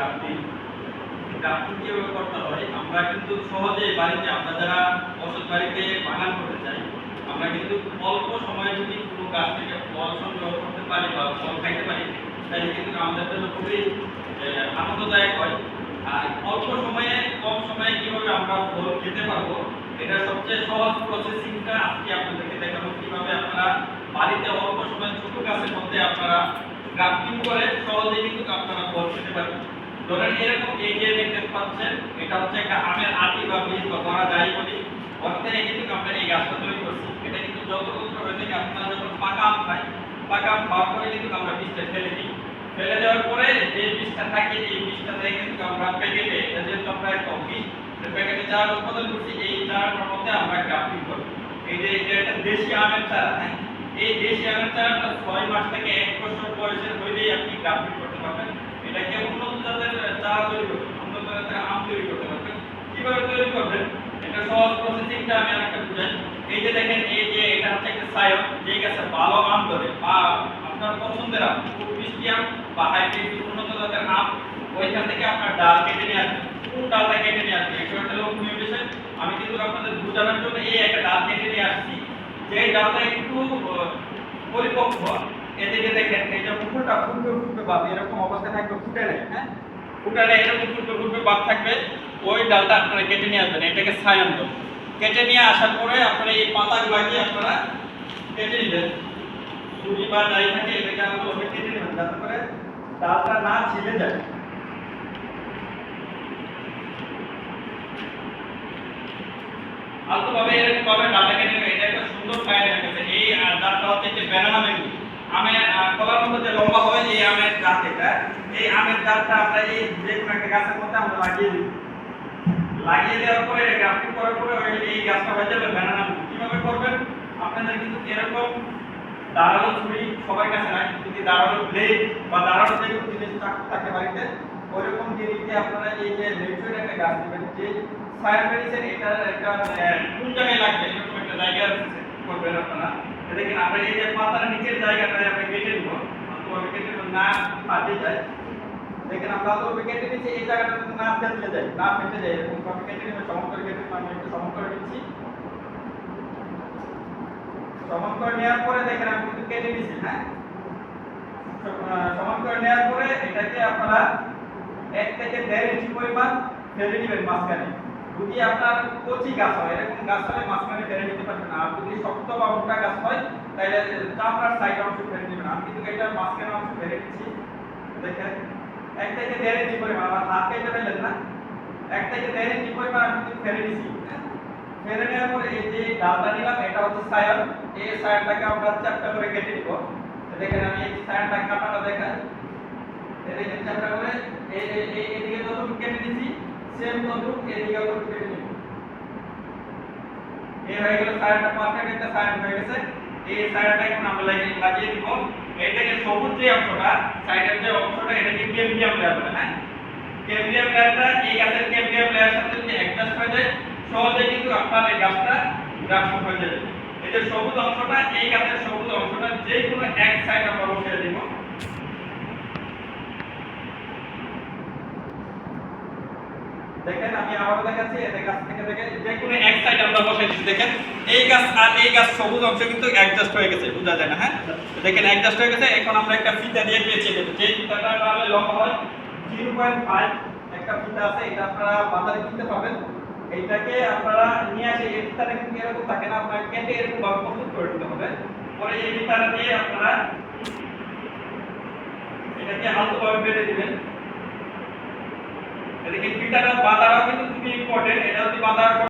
Grafting আমরা কিন্তু সহজে বাড়িতে, আমরা যারা বসত বাড়িতে বাগান করতে চাই, আমরা কিন্তু অল্প সময়ে যদি কোনো গাছ থেকে ফল সংগ্রহ করতে পারি বা ফল খাইতে পারি, তাহলে কিন্তু আমাদের জন্য খুবই আনন্দদায়ক হয়। আর অল্প সময়ে, কম সময়ে কীভাবে আমরা ফল খেতে পারব, এটা সবচেয়ে সহজ প্রসেসিংটা আজকে আপনাদেরকে দেখাবো। কীভাবে আপনারা বাড়িতে অল্প সময় ছোট গাছের মধ্যে আপনারা গ্রাফটিং করে সহজে কিন্তু আপনারা ফল খেতে পারবেন। ধরেন এরকম এই যে দেখতে পাচ্ছেন, এটা হচ্ছে একটা আমের আটি বা বীজ বা বড়া, যাই বলি। ওর থেকে কিন্তু আমরা এই গাছটা তৈরি করছি। এটা কিন্তু যতক্ষণ হয়ে থেকে আপনারা যখন পাকা আম খাই পাকা আম খাওয়ার পরে কিন্তু আমরা বীজটা ফেলে দিই। ফেলে দেওয়ার পরে যে বীজটা থাকে, এই বীজটা থেকে কিন্তু আমরা প্যাকেটে, এটা যেহেতু আমরা একটা বীজ প্যাকেটে চারা উৎপাদন করছি, এই চারাটার মধ্যে আমরা গ্রাফটিং করি। এই যে এটা একটা দেশি আমের চারা হ্যাঁ? এই দেশি আমের চারাটা ছয় মাস থেকে এক বছর বয়সের হইলেই আপনি গ্রাফটিং করতে পারবেন। এটাকে তৈরি জাতের আম তৈরি করতে কীভাবে তৈরি এটা আমি আরেকটা বুঝাই। এই যে দেখেন, এই যে এটা হচ্ছে একটা যে গাছে ভালো আম ধরে আপনার পছন্দের আম, খুব মিষ্টি আম বা হাইব্রিড আম, ওইখান থেকে আপনার ডাল কেটে নিয়ে কোন ডালটা কেটে নিয়ে আসবেন এটা একটা লক্ষণীয় বিষয় আমি কিন্তু আপনাদের বোঝানোর জন্য এই একটা ডাল কেটে নিয়ে আসছি। যে ডালটা একটু পরিপক্ক, এদিকে দেখেন মুখটা ফুটবে ফুটবে ভাব এরকম অবস্থা থাকবে, ফুটে নেই হ্যাঁ? ফুটে নেই এরকম ফুটবে ফুটবে ভাব থাকবে, ওই ডালটা আপনারা কেটে নিয়ে আসবেন, এটাকে সায়ন বলে। কেটে নিয়ে আসার পরে আপনারা এই পাতাগুলোকে আপনারা কেটে নেবেন। ছুরি বা যাই থাকে, এটাকে আমরা ওভাবে কেটে নেবেন, যাতে করে ডালটা না ছিলে যায়। আলতোভাবে এরকম ভাবে ডালটা কেটে নেবেন, এটা একটা সুন্দর সাইন রেখেছে এই ডালটা হচ্ছে যে ব্যানানা ম্যাঙ্গো আমের কলার মতো যে লম্বা হয় এই আমের জাত এটা। এই আমের জাতটা আমরা এই যে কোনো একটা গাছের মধ্যে আমরা লাগিয়ে দিই। লাগিয়ে দেওয়ার পরে গ্রাফটিং করার পরে এই গাছটা হয়ে যাবে ব্যানানা কীভাবে করবেন? আপনাদের কিন্তু এরকম দাঁড়ানো ছুরি সবার কাছে নাই। যদি দাঁড়ানো ব্লেড বা দাঁড়ানো যে কোনো জিনিস থাক- বাড়িতে, ওইরকম জিনিস দিয়ে আপনারা এই যে লেচুর একটা গাছ নেবেন যে ফায়ার মেডিসিন এটা একটা কোন জায়গায় লাগবে? এরকম একটা জায়গা করবেন আপনারা। আমরা এই যে পাতার নিচের জায়গাটা আমরা কেটে নিব। অথবা কেটে নিব, না ফাটে যায়। দেখেন আমরা তো কেটে নিচ্ছি, এই জায়গাটা যাতে না ফেটে যায়, না ফেটে যায়, এরকম ভাবে কেটে নিবে, সমান করে কেটে আমি একটু সমান করে নিচ্ছি। সমান করে নেওয়ার পরে দেখেন আমি কিন্তু কেটে নিচ্ছি হ্যাঁ? সমান করে নেওয়ার পরে এটাকে আপনারা এক থেকে দেড় ইঞ্চি পরিমাণ ফেলে নেবেন মাঝখানে। যদি আপনার কচি গাছ হয়, এরকম গাছ হলে মাঝখানে ফেলে নিতে পারবেন আর যদি শক্ত বা মোটা গাছ হয়, তাহলে চামড়ার সাইড অংশ ফেলে নেবেন আমি কিন্তু এটা মাঝখানে অংশ ফেলে নিচ্ছি দেখেন, এক থেকে দেড় ইঞ্চি পরিমাণ, আমার হাত কেটে ফেলেন না? এক থেকে দেড় ইঞ্চি পরিমাণ আমি কিন্তু ফেলে হ্যাঁ? ফেলে নেওয়ার পরে এই যে ডালটা নিলাম, এটা হচ্ছে সায়ন। এই সায়নটাকে আমরা চারটা করে কেটে নিব। দেখেন, আমি এই সায়নটা কাটাটা দেখাই। দেখেন চারটা করে এই এই- এদিকে যতটুকু কেটে দিছি সেম ততটুকু এদিকে ততটুকু কেটে নিব এই হয়ে গেল সায়নটা পারফেক্ট একটা সায়ন হয়ে গেছে। এই সায়নটা এখন আমরা লাগিয়ে লাগিয়ে দিব। দেখেন সবুজ যে অংশটা সাইডের যে অংশটা এটাকে ক্যাম্বিয়াম লেয়ার বলে হ্যাঁ? ক্যাম্বিয়াম লেয়ারটা এই গাছের ক্যাম্বিয়াম লেয়ার সাথে যদি অ্যাডজাস্ট হয়ে যায়, সহজে কিন্তু আপনার এই গাছটা গ্রাফট হয়ে যাবে। এই যে সবুজ অংশটা, এই গাছের সবুজ অংশটা যে কোনো এক সাইড আমরা বসিয়ে দিব দেখেন, আমি আবারও দেখাচ্ছি, এই গাছ থেকে দেখে যে কোনো এক সাইড আমরা বসিয়ে দিচ্ছি দেখেন, এই গাছ আর এই গাছ সবুজ অংশ কিন্তু অ্যাডজাস্ট হয়ে গেছে, বোঝা যায় না হ্যাঁ? দেখেন অ্যাডজাস্ট হয়ে গেছে, এখন আমরা একটা ফিতা দিয়ে দিয়েছি যে ফিতাটা তাহলে লম্বা হয় জিরো পয়েন্ট ফাইভ একটা ফিতা আছে, এটা আপনারা বাজারে কিনতে পাবেন এইটাকে আপনারা নিয়ে আসে, এই ফিতাটা কিন্তু এরকম থাকে না, আপনারা কেটে এরকম ভাবে প্রস্তুত করে দিতে হবে। পরে এই ফিতাটা দিয়ে আপনারা এটাকে আলতোভাবে বেঁধে দিবেন। ফিতাটা বাদারা কিন্তু খুবই ইম্পর্টেন্ট এটা যদি বাঁধা